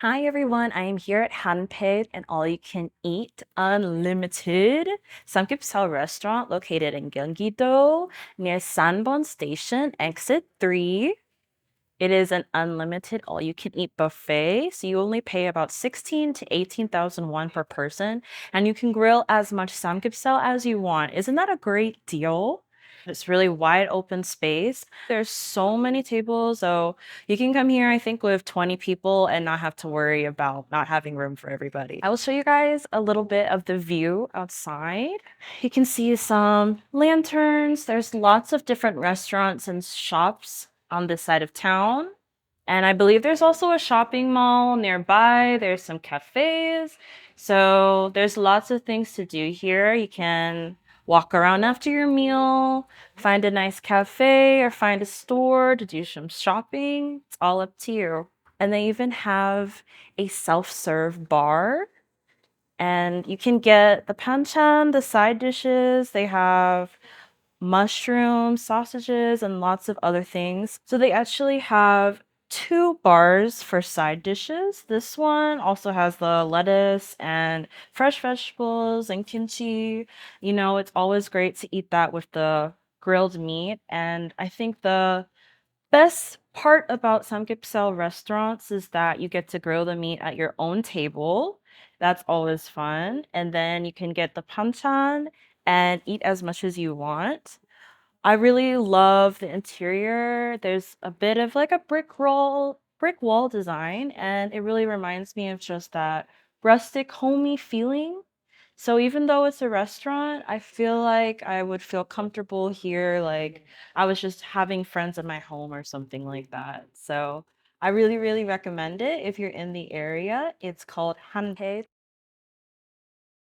Hi everyone, I am here at Hanpei, and all-you-can-eat, unlimited samgyeopsal restaurant located in Gyeonggi-do near Sanbon Station, exit 3. It is an unlimited all-you-can-eat buffet, so you only pay about 16 to 18,000 won per person, and you can grill as much samgyeopsal as you want. Isn't that a great deal? It's really wide open space. There's so many tables, so you can come here, I think, with 20 people and not have to worry about not having room for everybody. I will show you guys a little bit of the view outside. You can see some lanterns. There's lots of different restaurants and shops on this side of town. And I believe there's also a shopping mall nearby. There's some cafes. So there's lots of things to do here. You can walk around after your meal, find a nice cafe or find a store to do some shopping. It's all up to you. And they even have a self-serve bar. And you can get the panchan, the side dishes. They have mushrooms, sausages, and lots of other things. So they actually have two bars for side dishes. This one also has the lettuce and fresh vegetables and kimchi. You know, it's always great to eat that with the grilled meat. And I think the best part about samgyeopsal restaurants is that you get to grill the meat at your own table. That's always fun. And then you can get the panchan and eat as much as you want. I really love the interior. There's a bit of like a brick roll, brick wall design, and it really reminds me of just that rustic, homey feeling. So even though it's a restaurant, I feel like I would feel comfortable here, like I was just having friends at my home or something like that. So I really, really recommend it if you're in the area. It's called Hanhae